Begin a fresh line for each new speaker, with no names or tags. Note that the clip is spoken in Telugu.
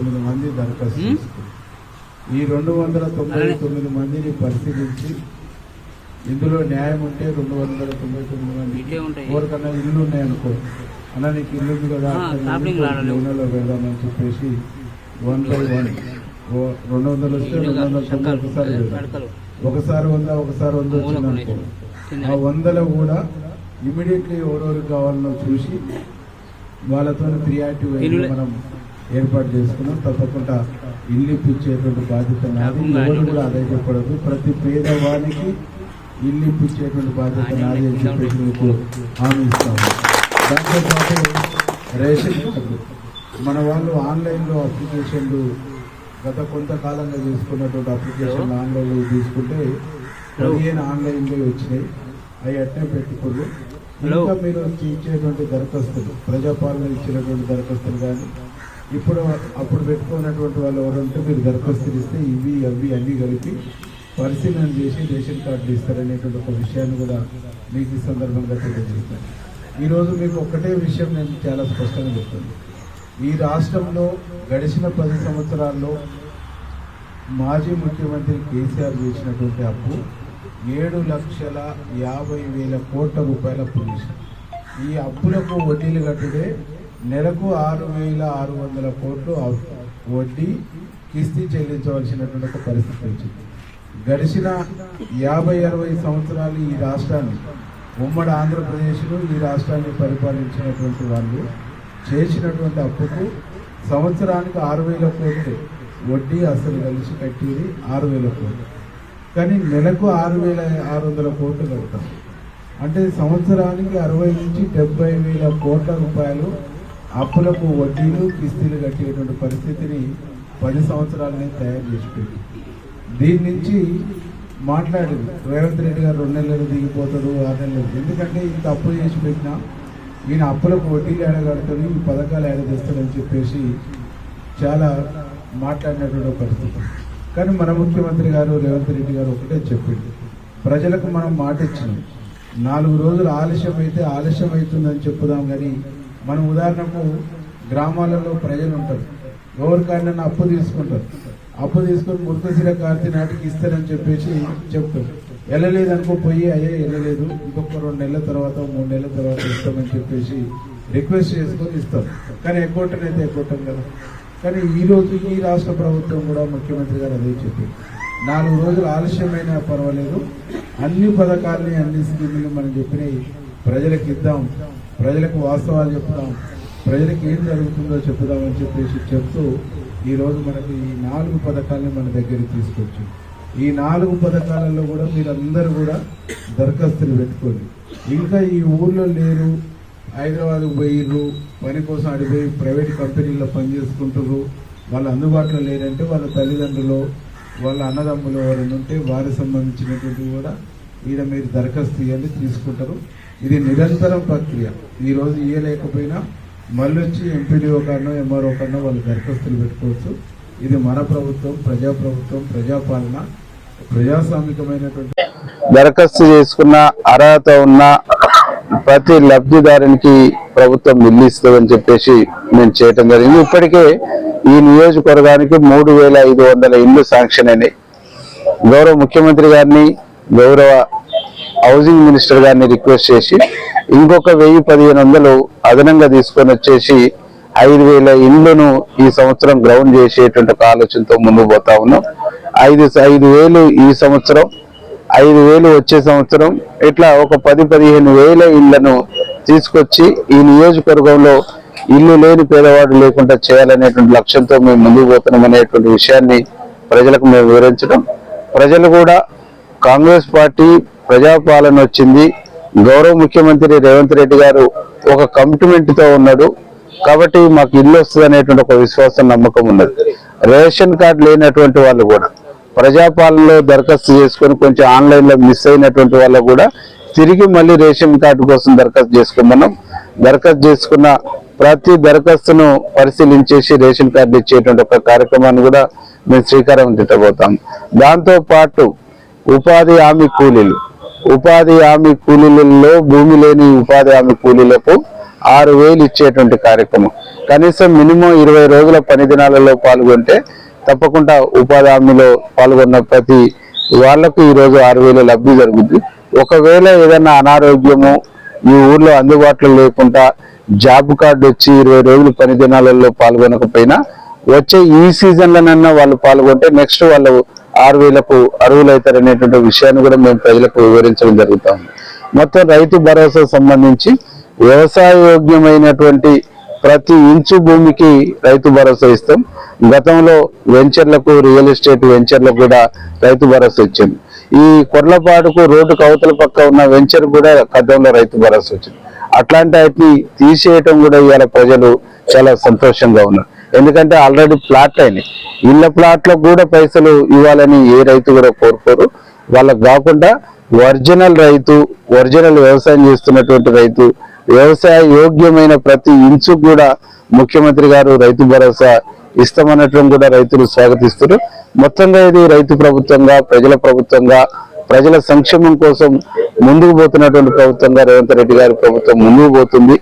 తొమ్మిది మంది దరఖాస్తు చేసుకున్నారు. ఈ రెండు వందల తొంభై తొమ్మిది మందిని పరిశీలించి ఇందులో న్యాయం ఉంటే రెండు వందల తొంభై తొమ్మిది మంది ఎవరికన్నా ఇల్లు ఉన్నాయనుకో అన్న నీకు ఇల్లు ఉంది కదా
రాలేదు.
లోన్లో పెడదామని చెప్పేసి వన్ బై వన్ రెండు వందలు వస్తే రెండు వందల తొంభై ఒకసారి ఒకసారి వంద ఒకసారి వంద వచ్చిందనుకో ఆ వందలో కూడా ఇమీడియట్లీ ఎవరెవరికి కావాలనో చూసి వాళ్ళతో
ఇల్లు-
మనం ఏర్పాటు చేసుకున్నాం. తప్పకుండా ఇల్లు ఇప్పించేటువంటి బాధ్యత నాది. ఎవరు కూడా అదే చెప్పడదు ప్రతి పేదవానికి ఇల్లు ఇప్పించేటువంటి బాధ్యత నాది అని చెప్పేసి మీకు హామీ ఇస్తాము దాంతో పాటు రేషన్ కార్డు. మన వాళ్ళు ఆన్లైన్లో అప్లికేషన్లు గత కొంతకాలంగా చేసుకున్నటువంటి అప్లికేషన్లు ఆన్లైన్లో తీసుకుంటే పదిహేను ఆన్లైన్లో వచ్చినాయి. అవి అట్నే పెట్టుకోరు ఇంకా మీరు ఇచ్చేటువంటి దరఖాస్తులు ప్రజాపాలన ఇచ్చినటువంటి దరఖాస్తులు కానీ ఇప్పుడు అప్పుడు పెట్టుకున్నటువంటి వాళ్ళు ఎవరంటే మీరు దరఖాస్తులు ఇస్తే ఇవి అవి అన్నీ కలిపి పరిశీలన చేసి రేషన్ కార్డులు ఇస్తారనేటువంటి ఒక విషయాన్ని కూడా మీకు ఈ సందర్భంగా తెలియజేస్తాను. ఈరోజు మీకు ఒక్కటే విషయం నేను చాలా స్పష్టంగా చెప్తాను ఈ రాష్ట్రంలో గడిచిన పది సంవత్సరాల్లో మాజీ ముఖ్యమంత్రి కేసీఆర్ చేసినటువంటి అప్పు ఏడు లక్షల యాభై వేల కోట్ల రూపాయల అప్పు చేశారు. ఈ అప్పులకు వడ్డీలు కట్టుడే నెలకు ఆరు వేల ఆరు వందల కోట్లు వడ్డీ కిస్తీ చెల్లించవలసినటువంటి పరిస్థితి వచ్చింది. గడిచిన యాభై అరవై సంవత్సరాలు ఈ రాష్ట్రాన్ని ఉమ్మడి ఆంధ్రప్రదేశ్లో ఈ రాష్ట్రాన్ని పరిపాలించినటువంటి వాళ్ళు చేసినటువంటి అప్పుకు సంవత్సరానికి ఆరు వేల కోట్లు వడ్డీ అసలు కలిసి కట్టేది ఆరు వేల కోట్లు. కానీ నెలకు ఆరు వేల ఆరు వందల కోట్లు కడతాం అంటే సంవత్సరానికి అరవై నుంచి డెబ్బై వేల కోట్ల రూపాయలు అప్పులకు వడ్డీలు కిస్తీలు కట్టేటువంటి పరిస్థితిని పది సంవత్సరాలనే తయారు చేసిపోయింది దీని నుంచి మాట్లాడింది. రేవంత్ రెడ్డి గారు రెండు నెలలు దిగిపోతాడు ఆరు నెలలు ఎందుకంటే ఇంత అప్పులు చేసి పెట్టినా ఈయన అప్పులకు వడ్డీలు ఏడగడతాడు ఈ పథకాలు ఏడదీస్తాడని చెప్పేసి చాలా మాట్లాడినటువంటి పరిస్థితి. కానీ మన ముఖ్యమంత్రి గారు రేవంత్ రెడ్డి గారు ఒకటే చెప్పింది. ప్రజలకు మనం మాట ఇచ్చినాం నాలుగు రోజులు ఆలస్యం అయితే ఆలస్యం అవుతుందని చెప్పుదాం కానీ మనం ఉదాహరణకు గ్రామాలలో ప్రజలు ఉంటారు ఎవరికైనా అప్పు తీసుకుంటారు. అప్పు తీసుకొని మురుకశిర కార్తీ నాటికి ఇస్తారని చెప్పేసి చెప్తారు. వెళ్ళలేదు అనుకో పోయి అయ్యే వెళ్ళలేదు. ఇంకొక రెండు నెలల తర్వాత మూడు నెలల తర్వాత ఇస్తామని చెప్పేసి రిక్వెస్ట్ చేసుకొని ఇస్తాం కానీ ఎగ్గొట్టం అయితే ఎగ్గొట్టం కదా. కానీ ఈ రోజు ఈ రాష్ట్ర ప్రభుత్వం కూడా ముఖ్యమంత్రి గారు అదే చెప్పింది నాలుగు రోజులు ఆలస్యమైనా పర్వాలేదు. అన్ని పథకాలని అన్ని స్కీములు మనం చెప్పినవి ప్రజలకు ఇద్దాం. ప్రజలకు వాస్తవాలు చెప్తాం. ప్రజలకు ఏం జరుగుతుందో చెప్తామని చెప్పేసి చెప్తూ ఈరోజు మనకు మనకి ఈ నాలుగు పథకాలని మన దగ్గరికి తీసుకొచ్చి. ఈ నాలుగు పథకాలలో కూడా మీరందరూ కూడా దరఖాస్తులు పెట్టుకోండి. ఇంకా ఈ ఊర్లో లేరు హైదరాబాద్ పోయిర్రు పని కోసం అడిపోయి ప్రైవేట్ కంపెనీల్లో పనిచేసుకుంటారు వాళ్ళు అందుబాటులో లేరంటే వాళ్ళ తల్లిదండ్రులు వాళ్ళ అన్నదమ్ములు ఎవరైనా ఉంటే వారికి సంబంధించినటువంటి కూడా ఈడ మీరు దరఖాస్తు ఇవ్వండి తీసుకుంటారు. ఇది నిరంతరం ప్రక్రియ. ఈ రోజు ఇయ్యలేకపోయినా మళ్ళీ వచ్చి ఎంపీడీఓ కన్నా ఎంఆర్ఓ కన్నా వాళ్ళు దరఖాస్తులు పెట్టుకోవచ్చు. ఇది మన ప్రభుత్వం ప్రజా ప్రభుత్వం ప్రజాపాలన ప్రజాస్వామికమైనటువంటి
దరఖాస్తు చేసుకున్న అర్హత ఉన్న ప్రతి లబ్ధిదారునికి ప్రభుత్వం ఇల్లు చెప్పేసి మేము చేయటం జరిగింది. ఇప్పటికే ఈ నియోజకవర్గానికి మూడు వేల ఐదు వందల ఇల్లు శాంక్షన్ అయినాయి. గౌరవ ముఖ్యమంత్రి గారిని గౌరవ హౌసింగ్ మినిస్టర్ గారిని రిక్వెస్ట్ చేసి ఇంకొక వెయ్యి పదిహేను వందలు అదనంగా తీసుకొని వచ్చేసి ఐదు వేల ఇండ్లను ఈ సంవత్సరం గ్రౌండ్ చేసేటువంటి ఒక ఆలోచనతో ముందుకు పోతా ఉన్నాం. ఐదు ఐదు వేలు ఈ సంవత్సరం ఐదు వేలు వచ్చే సంవత్సరం ఇట్లా ఒక పది పదిహేను వేల ఇళ్ళను తీసుకొచ్చి ఈ నియోజకవర్గంలో ఇల్లు లేని పేదవాడు లేకుండా చేయాలనేటువంటి లక్ష్యంతో మేము ముందుకు పోతున్నాం అనేటువంటి విషయాన్ని ప్రజలకు మేము వివరించడం. ప్రజలు కూడా కాంగ్రెస్ పార్టీ ప్రజాపాలన వచ్చింది. గౌరవ ముఖ్యమంత్రి రేవంత్ రెడ్డి గారు ఒక కమిట్మెంట్తో ఉన్నాడు. కాబట్టి మాకు ఇల్లు వస్తుంది అనేటువంటి ఒక విశ్వాసం నమ్మకం ఉన్నది. రేషన్ కార్డు లేనటువంటి వాళ్ళు కూడా ప్రజాపాలనలో దరఖాస్తు చేసుకొని కొంచెం ఆన్లైన్లో మిస్ అయినటువంటి వాళ్ళు కూడా తిరిగి మళ్ళీ రేషన్ కార్డు కోసం దరఖాస్తు చేసుకున్నాం దరఖాస్తు చేసుకున్న ప్రతి దరఖాస్తును పరిశీలించేసి రేషన్ కార్డు ఇచ్చేటువంటి ఒక కార్యక్రమాన్ని కూడా మేము శ్రీకారం చుట్టబోతాం. దాంతో పాటు ఉపాధి హామీ కూలీలు ఉపాధి హామీ కూలీలలో భూమి లేని ఉపాధి హామీ కూలీలకు ఆరు వేలు ఇచ్చేటువంటి కార్యక్రమం. కనీసం మినిమం ఇరవై రోజుల పని దినాలలో పాల్గొంటే తప్పకుండా ఉపాధి హామీలో పాల్గొన్న ప్రతి వాళ్ళకు ఈరోజు ఆరు వేల లబ్ధి జరుగుద్ది. ఒకవేళ ఏదైనా అనారోగ్యము ఈ ఊర్లో అందుబాటులో లేకుండా జాబ్ కార్డు వచ్చి ఇరవై రోజులు పని దినాలలో పాల్గొనకపోయినా వచ్చే ఈ సీజన్లనన్నా వాళ్ళు పాల్గొంటే నెక్స్ట్ వాళ్ళు ఆరు వేలకు అర్హులు విషయాన్ని కూడా మేము ప్రజలకు వివరించడం జరుగుతాం మొత్తం రైతు భరోసా సంబంధించి వ్యవసాయ యోగ్యమైనటువంటి ప్రతి ఇంచు భూమికి రైతు భరోసా ఇస్తాం. గతంలో వెంచర్లకు రియల్ ఎస్టేట్ వెంచర్లకు కూడా రైతు భరోసా ఇచ్చింది ఈ కొర్లపాటుకు రోడ్డుకు అవతల పక్క ఉన్న వెంచర్ కూడా గతంలో రైతు భరోసా వచ్చింది. అట్లాంటి వాటిని తీసేయటం కూడా ఇవాళ ప్రజలు చాలా సంతోషంగా ఉన్నారు. ఎందుకంటే ఆల్రెడీ ప్లాట్ అయినాయి. ఇళ్ళ ప్లాట్లకు కూడా పైసలు ఇవ్వాలని ఏ రైతు కూడా కోరుకోరు. వాళ్ళకు కాకుండా ఒరిజినల్ రైతు ఒరిజినల్ వ్యవసాయం చేస్తున్నటువంటి రైతు వ్యవసాయ యోగ్యమైన ప్రతి ఇంచు కూడా ముఖ్యమంత్రి గారు రైతు భరోసా ఇస్తామనటం కూడా రైతులు స్వాగతిస్తారు మొత్తంగా ఇది రైతు ప్రభుత్వంగా ప్రజల ప్రభుత్వంగా ప్రజల సంక్షేమం కోసం ముందుకు పోతున్నటువంటి ప్రభుత్వంగా రేవంత్ రెడ్డి గారి ప్రభుత్వం ముందుకు పోతుంది.